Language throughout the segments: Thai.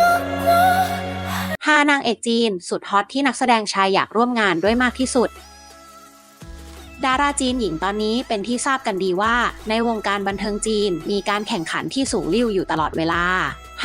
5นางเอกจีน สุดฮอตที่นักแสดงชายอยากร่วมงานด้วยมากที่สุด ดาราจีนหญิงตอนนี้เป็นที่ทราบกันดีว่า ในวงการบันเทิงจีนมีการแข่งขันที่สูงลิ่วอยู่ตลอดเวลา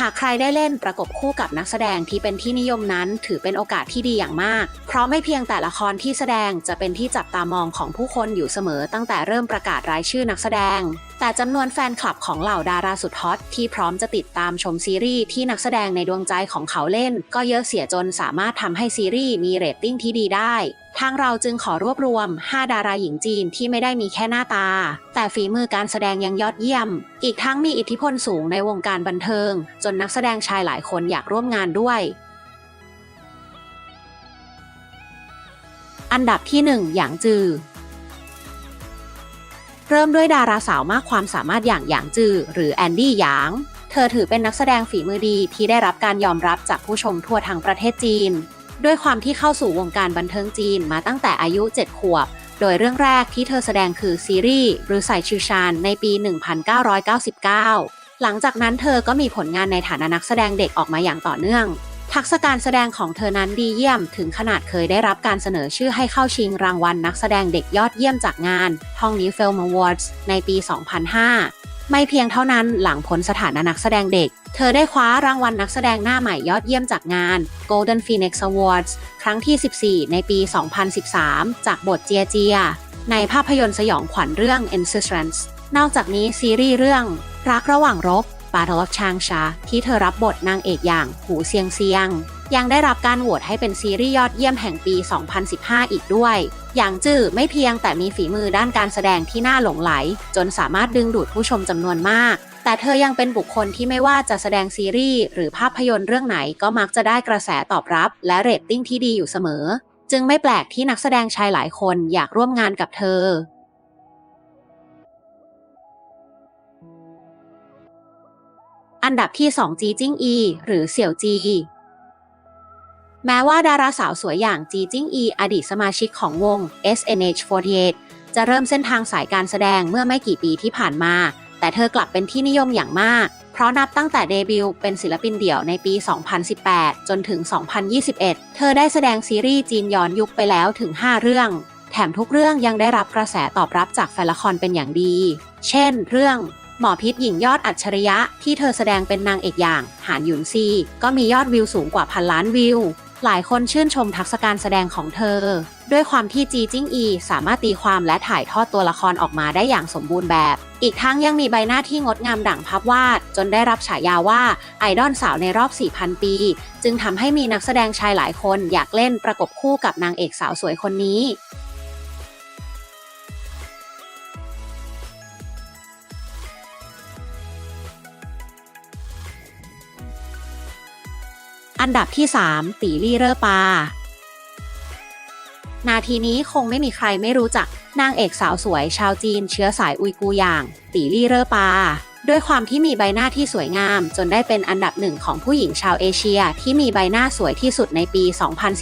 หากใครได้เล่นประกบคู่กับนักแสดงที่เป็นที่นิยมนั้น ถือเป็นโอกาสที่ดีอย่างมาก เพราะไม่เพียงแต่ละครที่แสดงจะเป็นที่จับตามองของผู้คนอยู่เสมอตั้งแต่เริ่มประกาศรายชื่อนักแสดง แต่จำนวนแฟนคลับของเหล่าดาราสุดฮอตที่พร้อมจะติดตามชมซีรีส์ที่นักแสดงในดวงใจของเขาเล่น ก็เยอะเสียจนสามารถทำให้ซีรีส์มีเรตติ้งที่ดีได้ทางเราจึงขอรวบรวม 5 ดาราหญิงจีนที่ไม่ได้มีแค่หน้าตา แต่ฝีมือการแสดงยังยอดเยี่ยม อีกทั้งมีอิทธิพลสูงในวงการบันเทิง จนนักแสดงชายหลายคนอยากร่วมงานด้วย อันดับที่ 1 หยางจือ เริ่มด้วยดาราสาวมากความสามารถอย่างหยางจือ หรือแอนดี้หยาง เธอถือเป็นนักแสดงฝีมือดีที่ได้รับการยอมรับจากผู้ชมทั่วทั้งประเทศจีน ด้วยความที่เข้าสู่วงการบันเทิงจีนมาตั้งแต่อายุ 7 ขวบ โดยเรื่องแรกที่เธอแสดงคือซีรีส์หรือใส่ชิวชานในปี 1999 หลังจากนั้นเธอก็มีผลงานในฐานะนักแสดงเด็กออกมาอย่างต่อเนื่อง ทักษะการแสดงของเธอนั้นดีเยี่ยม ถึงขนาดเคยได้รับการเสนอชื่อให้เข้าชิงรางวัลนักแสดงเด็กยอดเยี่ยมจากงาน h o n g n i Film Awards ในปี 2005 ไม่เพียงเท่านั้นหลังพ้นสถานะนักแสดงเด็ก เธอได้คว้ารางวัลนักแสดงหน้าใหม่ยอดเยี่ยมจากงาน Golden Phoenix Awards ครั้งที่ 14 ในปี 2013 จากบทเจียเจีย ในภาพยนตร์สยองขวัญเรื่อง e n s i s t r a n c e นอกจากนี้ซีรีส์เรื่องรักระหว่างรบ Battle of Changsha ที่เธอรับบทนางเอกอย่างหูเซียงเซียง ยังได้รับการโหวตให้เป็นซีรีส์ยอดเยี่ยมแห่งปี 2015 อีกด้วย อย่างจื้อไม่เพียงแต่มีฝีมือด้านการแสดงที่น่าหลงไหล จนสามารถดึงดูดผู้ชมจำนวนมาก แต่เธอยังเป็นบุคคลที่ไม่ว่าจะแสดงซีรีส์หรือภาพยนตร์เรื่องไหนก็มักจะได้กระแสตอบรับ และเรตติ้งที่ดีอยู่เสมอ จึงไม่แปลกที่นักแสดงชายหลายคนอยากร่วมงานกับเธอ อันดับที่ 2 จีจิ้งอี หรือเสี่ยวจี แม้ว่าดาราสาวสวยอย่างจีจิ้งอี อดีตสมาชิกของวง SNH48 จะเริ่มเส้นทางสายการแสดงเมื่อไม่กี่ปีที่ผ่านมา แต่เธอกลับเป็นที่นิยมอย่างมาก เพราะนับตั้งแต่เดบิวต์เป็นศิลปินเดี่ยวในปี 2018 จนถึง 2021 เธอได้แสดงซีรีส์จีนย้อนยุคไปแล้วถึง 5 เรื่อง แถมทุกเรื่องยังได้รับกระแสตอบรับจากแฟนละครเป็นอย่างดี เช่น เรื่อง หมอพิษหญิงยอดอัจฉริยะที่เธอแสดงเป็นนางเอกอย่าง หานหยุนซี ก็มียอดวิวสูงกว่าพันล้านวิว หลายคนชื่นชมทักษะการแสดงของเธอ ด้วยความที่จีจิ้งอี สามารถตีความและถ่ายทอดตัวละครออกมาได้อย่างสมบูรณ์แบบ อีกทั้งยังมีใบหน้าที่งดงามดั่งภาพวาด จนได้รับฉายาว่าไอดอลสาวในรอบ 4,000 ปี จึงทำให้มีนักแสดงชายหลายคนอยากเล่นประกบคู่กับนางเอกสาวสวยคนนี้ อันดับที่ 3 ตีลี่เรอปา นาทีนี้คงไม่มีใครไม่รู้จักนางเอกสาวสวยชาวจีนเชื้อสายอุยกูร์อย่าง ตีลี่เรอปา ด้วยความที่มีใบหน้าที่สวยงาม จนได้เป็นอันดับหนึ่งของผู้หญิงชาวเอเชียที่มีใบหน้าสวยที่สุดในปี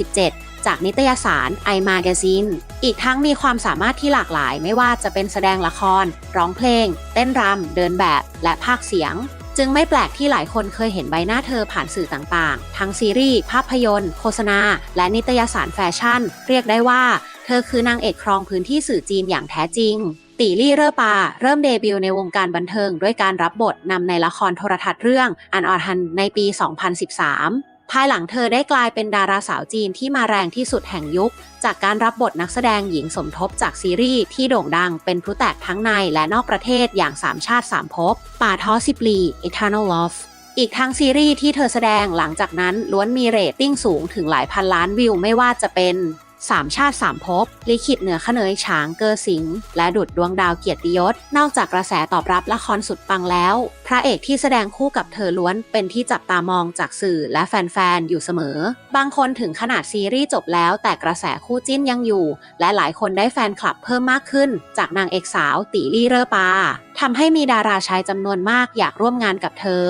2017จากนิตยสาร i Magazine อีกทั้งมีความสามารถที่หลากหลายไม่ว่าจะเป็นแสดงละคร ร้องเพลง เต้นรำ เดินแบบ และภาคเสียง จึงไม่แปลกที่หลายคนเคยเห็นใบหน้าเธอผ่านสื่อต่างๆ ทั้งซีรีส์ ภาพยนตร์ โฆษณา และนิตยสารแฟชั่น เรียกได้ว่า เธอคือนางเอกครองพื้นที่สื่อจีนอย่างแท้จริง ตีลี่เรอปา เริ่มเดบิวต์ในวงการบันเทิง ด้วยการรับบทนำในละครโทรทัศน์เรื่องอันออทันในปี 2013 ภายหลังเธอได้กลายเป็นดาราสาวจีนที่มาแรงที่สุดแห่งยุค จากการรับบทนักแสดงหญิงสมทบจากซีรีส์ที่โด่งดังเป็นพลุแตกทั้งในและนอกประเทศอย่างสามชาติสามภพป่าท้อสิบลี Eternal Love อีกทั้งซีรีส์ที่เธอแสดงหลังจากนั้นล้วนมีเรตติ้งสูงถึงหลายพันล้านวิวไม่ว่าจะเป็น สามชาติสามภพลิขิตเหนือขเนยฉางเกอสิง และดุดดวงดาวเกียรติยศ นอกจากกระแสตอบรับละครสุดปังแล้ว พระเอกที่แสดงคู่กับเธอล้วนเป็นที่จับตามองจากสื่อและแฟนๆ อยู่เสมอ บางคนถึงขนาดซีรีส์จบแล้วแต่กระแสคู่จิ้นยังอยู่ และหลายคนได้แฟนคลับเพิ่มมากขึ้น จากนางเอกสาวตีลี่เรอปาทำให้มีดาราชายจำนวนมากอยากร่วมงานกับเธอ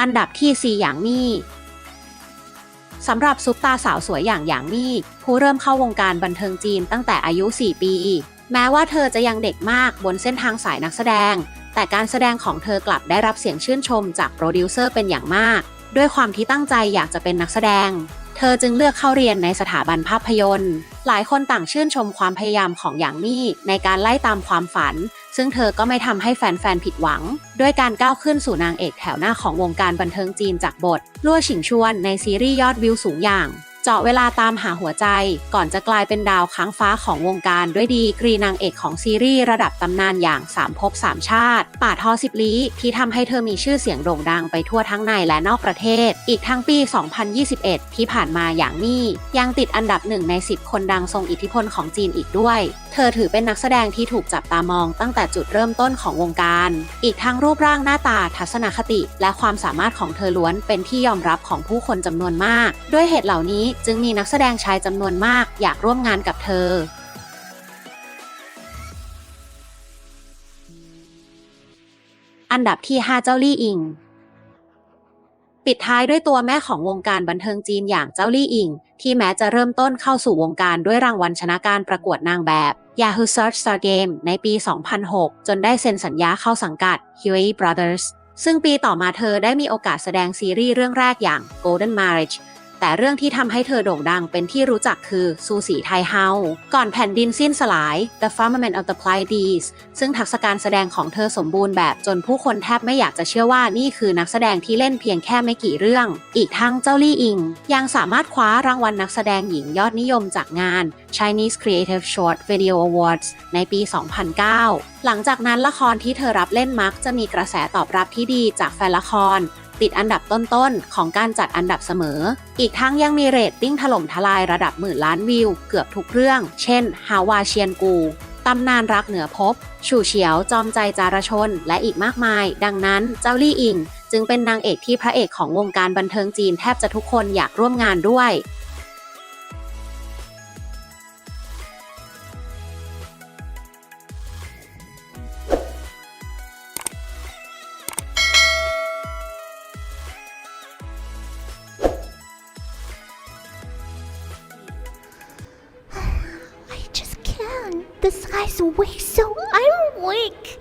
อันดับที่ 4 อย่างมี่ สำหรับซุปตาสาวสวยอย่างหยางมี่ ผู้เริ่มเข้าวงการบันเทิงจีนตั้งแต่อายุ 4 ปี แม้ว่าเธอจะยังเด็กมากบนเส้นทางสายนักแสดง แต่การแสดงของเธอกลับได้รับเสียงชื่นชมจากโปรดิวเซอร์เป็นอย่างมาก ด้วยความที่ตั้งใจอยากจะเป็นนักแสดง เธอจึงเลือกเข้าเรียนในสถาบันภาพยนตร์ หลายคนต่างชื่นชมความพยายามของหยางมี่ในการไล่ตามความฝัน ซึ่งเธอก็ไม่ทำให้แฟนๆ ผิดหวัง ด้วยการก้าวขึ้นสู่นางเอกแถวหน้าของวงการบันเทิงจีนจากบท ลั่วฉิงชวนในซีรีส์ยอดวิวสูงอย่าง เจาะเวลาตามหาหัวใจ ก่อนจะกลายเป็นดาวค้างฟ้าของวงการด้วยดีกรีนางเอกของซีรีส์ระดับตำนานอย่างสามภพสามชาติ ป่าทอสิบลี้ที่ทำให้เธอมีชื่อเสียงโด่งดังไปทั่วทั้งในและนอกประเทศ อีกทั้งปี 2021 ที่ผ่านมาอย่างนี่ยังติดอันดับหนึ่งใน 10 คนดังทรงอิทธิพลของจีนอีกด้วย เธอถือเป็นนักแสดงที่ถูกจับตามองตั้งแต่จุดเริ่มต้นของวงการ อีกทั้งรูปร่างหน้าตาทัศนคติ และความสามารถของเธอล้วนเป็นที่ยอมรับของผู้คนจำนวนมาก ด้วยเหตุเหล่านี้จึงมีนักแสดงชายจำนวนมากอยากร่วมงานกับเธออันดับที่ 5 เจ้าลี่อิง ปิดท้ายด้วยตัวแม่ของวงการบันเทิงจีนอย่างเจ้าลี่อิง ที่แม้จะเริ่มต้นเข้าสู่วงการด้วยรางวัลชนะการประกวดนางแบบ Yahoo Search Star Game ในปี 2006 จนได้เซ็นสัญญาเข้าสังกัด Huey Brothers ซึ่งปีต่อมาเธอได้มีโอกาสแสดงซีรีส์เรื่องแรกอย่าง Golden Marriage แต่เรื่องที่ทำให้เธอโด่งดังเป็นที่รู้จักคือซูสีไทเฮา ก่อนแผ่นดินสิ้นสลาย The Firmament of the Pleiades ซึ่งทักษะการแสดงของเธอสมบูรณ์แบบจนผู้คนแทบไม่อยากจะเชื่อว่านี่คือนักแสดงที่เล่นเพียงแค่ไม่กี่เรื่อง อีกทั้งเจ้าลี่อิง ยังสามารถคว้ารางวัลนักแสดงหญิงยอดนิยมจากงาน Chinese Creative Short Video Awards ในปี 2009 หลังจากนั้นละครที่เธอรับเล่นมักจะมีกระแสตอบรับที่ดีจากแฟนละคร ติดอันดับต้นๆ ของการจัดอันดับเสมอ อีกทั้งยังมีเรตติ้งถล่มทลายระดับหมื่นล้านวิว เกือบทุกเรื่อง เช่น ฮาวาเชียนกู ตำนานรักเหนือภพชูเฉียว จอมใจจารชน และอีกมากมาย ดังนั้นเจ้าลี่อิง จึงเป็นนางเอกที่พระเอกของวงการบันเทิงจีนแทบจะทุกคนอยากร่วมงานด้วย This guy's weak, so I'm weak.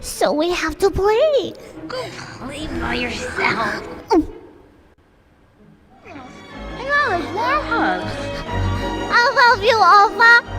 So we have to play. Go play by yourself. Mm. I love you, Alpha.